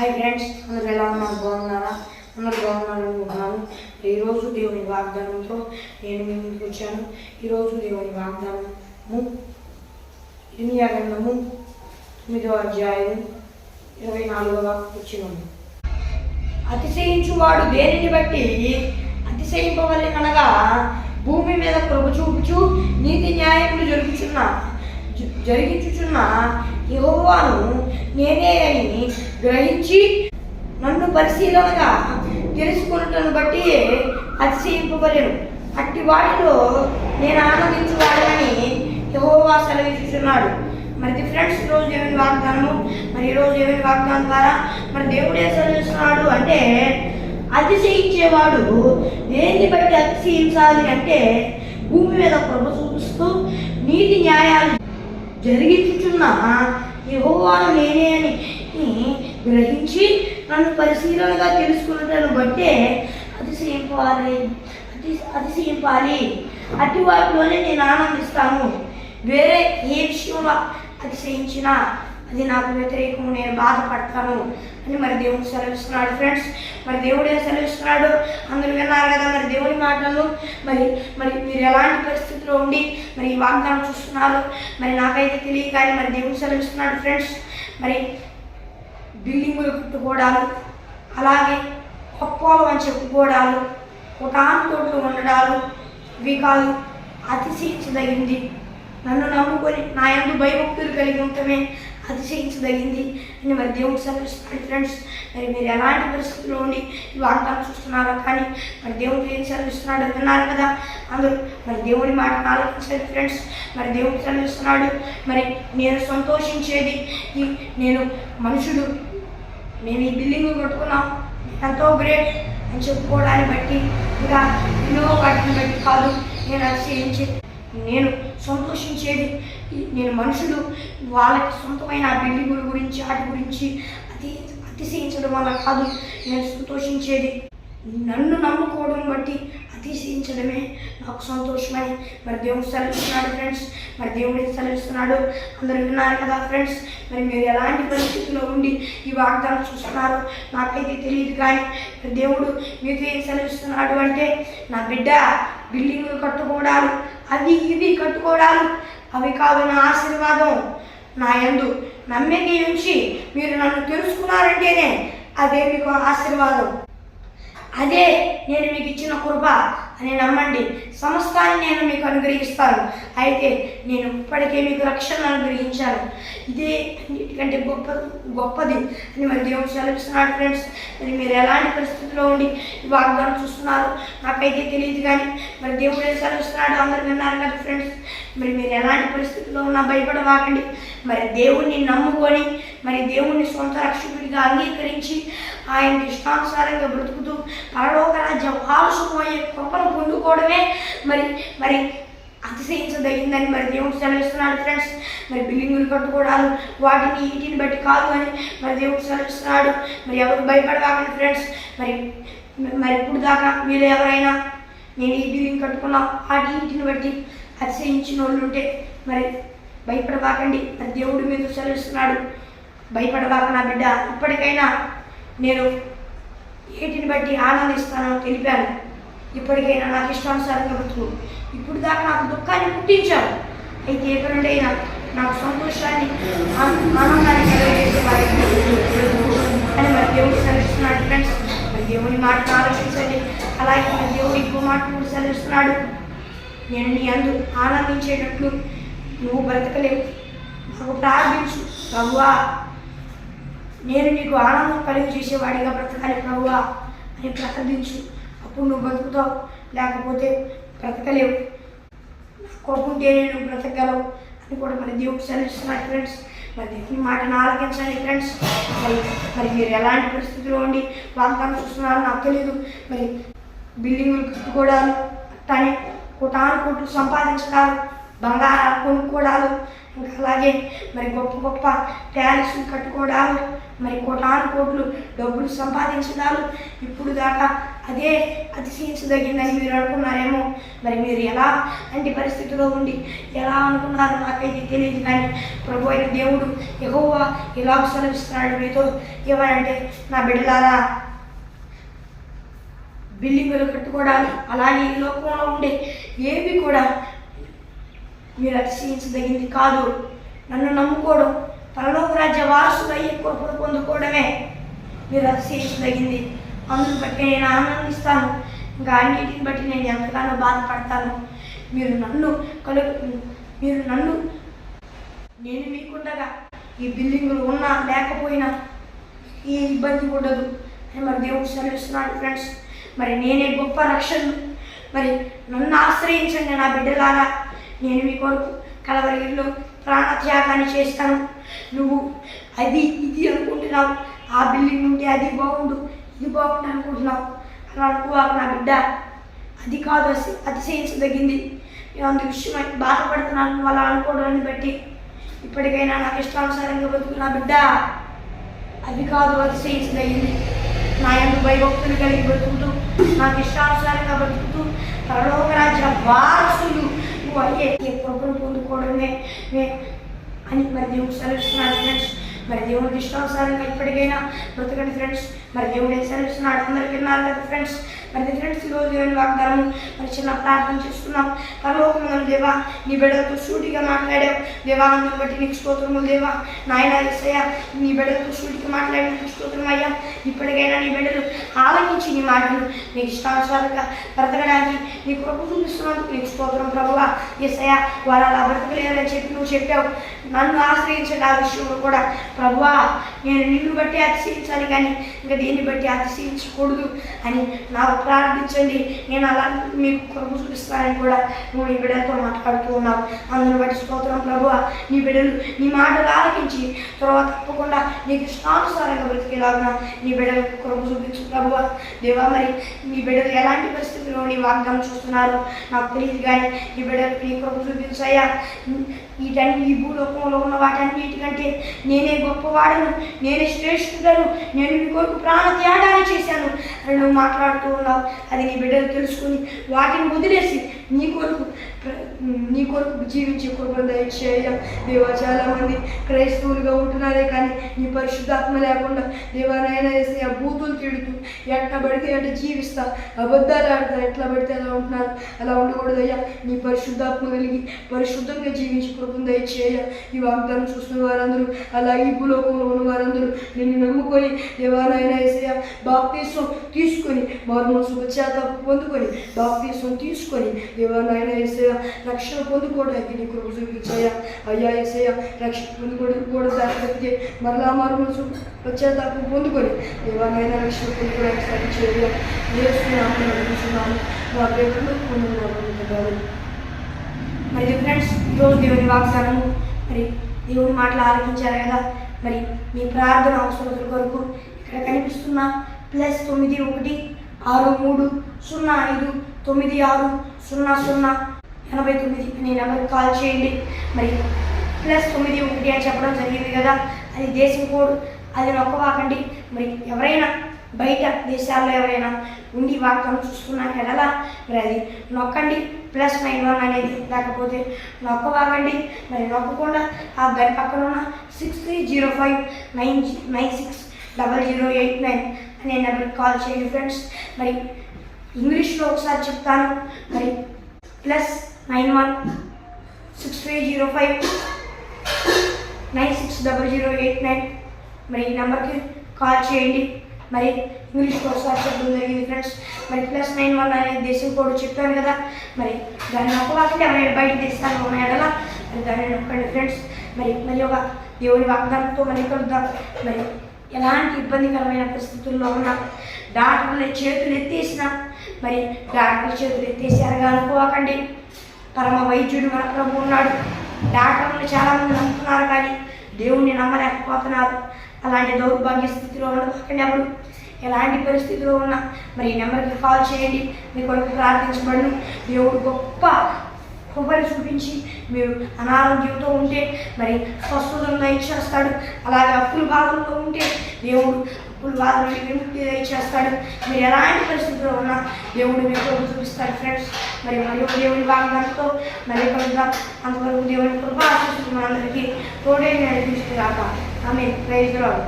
Hi friends అందరు ఎలా ఉన్నారు? బాగున్నారా? అందరు బాగున్నారు? అనుకుంటున్నాను ఈరోజు దేవుని వాగ్దానంతో నేను మీ ముందుకు వచ్చాను. ఈరోజు దేవుని వాగ్దానము ఇర్మియా గ్రంథము తొమ్మిదవ అధ్యాయం ఇరవై నాలుగవ వచ్చినము అతిశయించువాడు దేనిని బట్టి? అతిశయింపవలెనగా భూమి మీద కృప చూపుచు నీతి న్యాయములు జరుగుచున్న జ- జరిగించుచున్న యోవాను నేనే అని గ్రహించి నన్ను పరిశీలనగా తెలుసుకున్నటను బట్టి అతిశయింపబడను. అట్టి వాటిలో నేను ఆనందించువాడని యెహోవా సెలవిస్తున్నాడు మరి ఫ్రెండ్స్ రోజు ఏమైనా వాగ్దానము? మరి ఈరోజు ఏమైనా వాగ్దానం ద్వారా? మరి దేవుడు ఏం సెలవిస్తున్నాడు అంటే అతిశయించేవాడు దేన్ని బట్టి అతిశయించాలి అంటే భూమి మీద ప్రభు చూపిస్తూ నీతి న్యాయాలు జరిగించుచున్న యెహోవాను నేనే అని గ్రహించి నన్ను పరిశీలనగా తెలుసుకున్నటను బట్టే అతిశయింపాలి అతి అతిశయింపాలి. అటు వాటిలోనే నేను ఆనందిస్తాను. వేరే ఏ విషయంలో అతిశయించినా అది నాకు వ్యతిరేకం నేను బాధపడతాను అని మరి దేవుడు సెలవిస్తున్నాడు. ఫ్రెండ్స్ మరి దేవుడు సెలవిస్తున్నాడు? అందరూ విన్నారు కదా మరి దేవుని మాటలు? మరి మరి మీరు ఎలాంటి పరిస్థితిలో ఉండి మరి ఈ వాగ్దానం చూస్తున్నారు? మరి నాకైతే తెలియదు కానీ మరి దేవుడు సెలవిస్తున్నాడు. ఫ్రెండ్స్ మరి బిల్డింగులు కట్టుకోవడాలు అలాగే గొప్పలు అని చెప్పుకోవడాలు కుటాన్ ఉండడాలు ఇవి కాదు అతిశయించదగింది. నన్ను నమ్ముకొని నా ఎందు భయభక్తులు కలిగి ఉండటమే అతిశయించదగింది అని మరి దేవుడు సెలవిస్తున్నాడు ఫ్రెండ్స్ మరి మీరు ఎలాంటి పరిస్థితుల్లో ఉండి ఈ వాగ్దానం చూస్తున్నారో కానీ మరి దేవుడు ఏం సెలవిస్తున్నాడు విన్నారు కదా? అందరూ మరి దేవుడి మాట ఆలోచించండి ఫ్రెండ్స్. మరి దేవుడు సెలవిస్తున్నాడు మరి నేను సంతోషించేది నేను మనుషుడు. మేము ఈ బిల్డింగ్ కట్టుకున్నాం. ఎంతో గ్రేట్ అని చెప్పుకోవడాన్ని బట్టి ఇంకా ఎన్నో వాటిని బట్టి కాదు. నేను అతిశయించి నేను సంతోషించేది. నేను మనుషులు వాళ్ళకి సొంతమైన ఆ బిల్డింగుల గురించి వాటి గురించి అతి అతిశయించడం వల్ల కాదు. నేను సంతోషించేది. నన్ను నమ్ముకోవడం బట్టి అతిశయించడమే నాకు సంతోషమని మరి దేవుడు సెలవిస్తున్నాడు ఫ్రెండ్స్. మరి దేవుడు సెలవిస్తున్నాడు? అందరూ విన్నారు కదా ఫ్రెండ్స్. మరి మీరు ఎలాంటి పరిస్థితుల్లో ఉండి ఈ వాగ్దానం చూస్తున్నారు? నాకైతే తెలియదు కానీ మరి దేవుడు మీకు ఏం సెలవిస్తున్నాడు అంటే నా బిడ్డ బిల్డింగ్ కట్టుకోవడాలు అవి ఇవి కట్టుకోవడాలు. అవి కాదు నా ఆశీర్వాదం. నా యందు నమ్మిక ఉంచి మీరు నన్ను తెలుసుకున్నారంటేనే అదే మీకు ఆశీర్వాదం. అదే నేను మీకు ఇచ్చిన కృప. అని నమ్మండి. సమస్తాన్ని నేను మీకు అనుగ్రహిస్తాను. అయితే నేను ఇప్పటికే మీకు రక్షణ అనుగ్రహించాను. ఇదే అన్నిటికంటే గొప్ప గొప్పది అని మరి దేవుడు సెలవిస్తున్నాడు ఫ్రెండ్స్. మరి మీరు ఎలాంటి పరిస్థితిలో ఉండి వాగ్దానం చూస్తున్నారు నాకైతే తెలియదు కానీ మరి దేవుడు ఏం సెలవిస్తున్నాడు అందరు విన్నారు కదా ఫ్రెండ్స్. మరి మీరు ఎలాంటి పరిస్థితుల్లో ఉన్నా భయపడవాకండి. మరి దేవుణ్ణి నమ్ముకొని మరి దేవుణ్ణి సొంత రక్షకుడిగా అంగీకరించి ఆయన ఇష్టానుసారంగా బ్రతుకుతూ పరలోక రాజ్యం ఆలస్యమయ్యే కృపను పొందుకోవడమే మరి మరి అతిశయించదగిందని మరి దేవుడు సెలవిస్తున్నాడు ఫ్రెండ్స్ మరి బిల్డింగులు కట్టుకోవడాలు వాటిని వీటిని బట్టి కాదు అని మరి దేవుడు సెలవిస్తున్నాడు. మరి ఎవరు భయపడవాకండి ఫ్రెండ్స్ మరి మరి ఇప్పుడు దాకా మీరు ఎవరైనా నేను ఈ బిల్డింగ్ కట్టుకున్నా వాటి వీటిని బట్టి అతిశయించిన వాళ్ళు ఉంటే మరి భయపడవాకండి. మరి దేవుడి మీద సెలవిస్తున్నాడు. భయపడవాక నా బిడ్డ. ఇప్పటికైనా నేను ఏటిని బట్టి ఆనందిస్తానో తెలిపాను. ఇప్పటికైనా నాకు ఇష్టానుసారంగా బ్రతుకు. ఇప్పుడు దాకా నాకు దుఃఖాన్ని పుట్టించాను అయితే ఎక్కడుండైనా నాకు సంతోషాన్ని ఆనందాన్ని కలగజేసే వారికి అని మరి దేవుడు సెలవిస్తున్నాడు ఫ్రెండ్స్ మరి దేవుని మాటను ఆలోచించండి. అలాగే మన దేవుడు ఇంకో మాట కూడా సెలవిస్తున్నాడు. నేను నీ అందు ఆనందించేటట్లు నువ్వు బ్రతకలేవు. నాకు ప్రార్థించు. ప్రభువా నేను నీకు ఆనందం కలిగి చేసేవాడిగా బ్రతకాలి ప్రభువా అని ప్రార్థించు అప్పుడు నువ్వు బ్రతుకుతావు. లేకపోతే బ్రతకలేవు. నా కోపంటే నేను బ్రతకగలవు అని కూడా మరి దేవుడు సెలవిస్తున్నాడు ఫ్రెండ్స్. మరి దేవుని మాటను ఆలకించాలి ఫ్రెండ్స్. మరి మరి మీరు ఎలాంటి పరిస్థితిలో ఉండి వాగ్దానం చూస్తున్నారో నాకు తెలియదు మరి బిల్డింగులు కట్టుకోవడాలు అట్లానే కుటాను కొట్టు సంపాదించడాలు బంగారాలు కొనుక్కోవడాలు ఇంకా అలాగే మరి గొప్ప గొప్ప ప్యాలెస్లు కట్టుకోవడాలు మరి కోటాను కోట్లు డబ్బులు సంపాదించడాలు ఇప్పుడు దాకా అదే అతిశయించదగిందని మీరు అనుకున్నారేమో. మరి మీరు ఎలా అంటే పరిస్థితిలో ఉండి ఎలా అనుకున్నారు నాకైతే తెలియదు కానీ ప్రభు అయిన దేవుడు ఎగోవా ఇలా సెలవిస్తున్నాడు మీతో. ఏమనంటే నా బిడ్డలారా బిల్డింగులు కట్టుకోవడాలు అలాగే ఈ లోకంలో ఉండే ఏవి కూడా మీరు అతిశయించదగింది కాదు. నన్ను నమ్ముకోవడం పరలోక రాజ్య వారసులు అయ్యే కృపను పొందుకోవడమే. మీరు అతిశయించదగింది. అందును బట్టి నేను ఆనందిస్తాను. ఇంకా అన్నిటిని బట్టి నేను ఎంతగానో బాధపడతాను. మీరు నన్ను కలు మీరు నన్ను నేను మీకుండగా ఈ బిల్డింగులు ఉన్నా లేకపోయినా ఏ ఇబ్బంది ఉండదు. అని మరి దేవుడు సెలవిస్తున్నాడు ఫ్రెండ్స్. మరి నేనే గొప్ప రక్షణ మరి నన్ను ఆశ్రయించండి నా బిడ్డలారా. నేను మీ కొరకు కలవరిలో ప్రాణత్యాగాన్ని చేస్తాను. నువ్వు అది ఇది అనుకుంటున్నావు. ఆ బిల్డింగ్ ఉంటే అది బాగుండు ఇది బాగుండు అనుకుంటున్నావు. అలా అనుకోవాలి నా బిడ్డ. అది కాదు అసి అతిశయించదగింది. నేను అందు విషయమై బాధపడుతున్నాను. అలా అనుకోవడాన్ని బట్టి ఇప్పటికైనా నాకు ఇష్టానుసారంగా బతుకున్నా బిడ్డ. అది కాదు అతిశయించదగింది. నా యొక్క భయభక్తులు కలిగి బతుకుతూ నాకు ఇష్టానుసారంగా బతుకుతూ పరలోక రాజ్య వారసులు నువ్వు అయ్యే కృపను పొందుకోవడమే అని మరి దేవుడు సెలవిస్తున్నాడు ఫ్రెండ్స్ మరి దేవుడికి ఇష్టానుసారంగా ఇప్పటికైనా బ్రతకండి ఫ్రెండ్స్ మరి దేవుడు ఏం సెలవిస్తున్నాడు? అందరికీ కదా ఫ్రెండ్స్ మరి ఫ్రెండ్స్ ఈరోజు దేవుని వాగ్దానం మరి చిన్న ప్రార్థన చేసుకున్నాం పరలోకములను దేవా నీ బిడ్డలతో సూటిగా మాట్లాడావు. దేవానందం బట్టి నీకు స్తోత్రములు దేవా. నాయన ఎస్సయ్య నీ బిడ్డలతో సూటిగా మాట్లాడి నీకు స్తోత్రం అయ్యా. ఇప్పటికైనా నీ బిడ్డలు ఆలోచించి నీ మాటలు నీకు ఇష్టానుసారంగా బ్రతకడానికి నీ కృప చూపిస్తున్నందుకు నీకు స్తోత్రం ప్రభువా. ఎస్సయ్య వారు అలా బ్రతకలేదని చెప్పి నువ్వు చెప్పావు. నన్ను ఆశ్రయించండి ఆ విషయంలో కూడా ప్రభువా. నేను నిన్ను బట్టి అతిశయించాలి కానీ ఇంకా దేన్ని బట్టి అతిశయించకూడదు అని నాకు ప్రార్థించండి. నేను అలా మీకు కృప చూపిస్తానని కూడా నువ్వు నీ బిడ్డలతో మాట్లాడుతూ ఉన్నావు. అందుని బట్టి స్తోత్రం ప్రభు నీ బిడ్డలు నీ మాటలు ఆలకించి తర్వాత తప్పకుండా నీకు ఇష్టానుసారంగా బ్రతికేలాగా నీ బిడ్డలు కృప చూపించు ప్రభు దేవా మరి నీ బిడ్డలు ఎలాంటి పరిస్థితుల్లో నీ వాగ్దానం చూస్తున్నారు నాకు తెలియదు కానీ నీ బిడ్డలకు నీ కృప చూపించయ్యా వీటన్ని ఈ భూలోకంలో ఉన్న వాటన్నిటికంటే నేనే గొప్పవాడను నేనే శ్రేష్ఠుడను నేను నీ కొరకు ప్రాణ త్యాగాన్ని చేశాను. అని నువ్వు మాట్లాడుతూ ఉన్నావు అది నీ బిడ్డలు తెలుసుకుని వాటిని వదిలేసి నీ కొరకు నీ కొరకు జీవించే కృపను దయచేయ. దేవా చాలా మంది క్రైస్తవులుగా ఉంటున్నారే కానీ నీ పరిశుద్ధాత్మ లేకుండా దేవానైనా వేసి ఆ బూతులు తిడుతూ ఎట్లా పడితే ఎట్లా జీవిస్తా. అబద్ధాలు ఆడతా ఎట్లా పడితే అలా ఉంటున్నారు. అలా ఉండకూడదయ్యా. నీ పరిశుద్ధాత్మ కలిగి పరిశుద్ధంగా జీవించి కృపను దయచేయ. ఈ వాగ్దానం చూస్తున్న వారందరూ అలా ఈ భూలోకంలో ఉన్న వారందరూ నిన్ను నమ్ముకొని దేవాలైన ఏసయ్య బాప్తీసం తీసుకొని మార్మోసు పశ్చాత్తాపం పొందుకొని బాప్తీసం తీసుకొని దేవాలైన ఏసయ్య రక్షణ పొందుకోవడానికి నీ కృప చూపించాయా అయ్యా ఏసయ్య రక్షణ పొందుకోవడానికి కూడా మరలా తప్పితే మరలా మార్మోసు పొందుకొని ఏమైనా రక్షణ పొందుకోవడానికి సరి చేయాలి నేర్చుకున్నాము నడుస్తున్నాము మా పేరులో పొందుకోవాలి మరి ఫ్రెండ్స్ ఈరోజు దేవుని వాగ్దానము మరి దేవుని మాటలు ఆలకించారు కదా. మరి మీ ప్రార్థన అవసరతల కొరకు ఇక్కడ కనిపిస్తున్న ప్లస్ తొమ్మిది ఒకటి ఆరు మూడు సున్నా ఐదు తొమ్మిది ఆరు సున్నా సున్నా ఎనభై తొమ్మిది అనే నెంబర్కి కాల్ చేయండి. మరి ప్లస్ తొమ్మిది ఒకటి అని చెప్పడం జరిగింది కదా అది దేశం కోడ్ అది నొక్కవాకండి మరి ఎవరైనా బయట దేశాల్లో ఎవరైనా ఉండి వాక్యం చూసుకున్నా ఎడలా మరి అది నొక్కండి. ప్లస్ నైన్ వన్ అనేది లేకపోతే నొక్కవాగండి మరి నొక్కకుండా ఆ దాని పక్కన ఉన్న six three zero five nine nine six double zero eight nine అనే నెంబర్కి కాల్ చేయండి ఫ్రెండ్స్ మరి ఇంగ్లీష్లో ఒకసారి చెప్తాను. మరి plus nine one six three zero five nine six double zero eight nine మరి ఈ నెంబర్కి కాల్ చేయండి. మరి ఇంగ్లీష్ కోర్స్ వాట్సాప్ జరిగింది ఫ్రెండ్స్. మరి ప్లస్ నైన్ వన్ అనేది దేశం కోడ్ చెప్పాను కదా. మరి దాన్ని నొక్కవాకండి ఎవరైనా బయట తీస్తాను ఉన్నాయి కదా మరి దాన్ని నొక్కండి ఫ్రెండ్స్. మరి మరి ఒక దేవుని వాగ్దానంతో మరి కలుద్దాం. మరి ఎలాంటి ఇబ్బందికరమైన పరిస్థితుల్లో ఉన్నా డాక్టర్ల చేతులు ఎత్తేసిన మరి డాక్టర్ చేతులు ఎత్తేసారుగా అనుకోకండి పరమ వైద్యుడు మన ప్రభు ఉన్నాడు. డాక్టర్లు చాలామంది నమ్ముతున్నారు కానీ దేవుణ్ణి నమ్మలేకపోతున్నారు. అలాంటి దౌర్భాగ్య స్థితిలో ఉండకండి ఎవరు ఎలాంటి పరిస్థితిలో ఉన్నా మరి ఈ నెంబర్కి కాల్ చేయండి. మీ కొరకు ప్రార్థించబడి దేవుడు గొప్ప కొబ్బరి చూపించి మీరు అనారోగ్యంతో ఉంటే మరి స్వస్థతను ఇచ్చేస్తాడు అలాగే అప్పుల బాధల్లో ఉంటే దేవుడు అప్పుల బాధ నుండి విముక్తి ఇచ్చేస్తాడు మీరు ఎలాంటి పరిస్థితుల్లో ఉన్నా దేవుడు మీకు చూపిస్తాడు ఫ్రెండ్స్ మరి మరియు దేవుని వాగ్దానంతో మరి కలుద్దాం అంతవరకు దేవుని కృప ఆశిస్తుంది మనందరికీ తోడే నడిపించుకురాక ఆమె ప్రైజ్ రాడు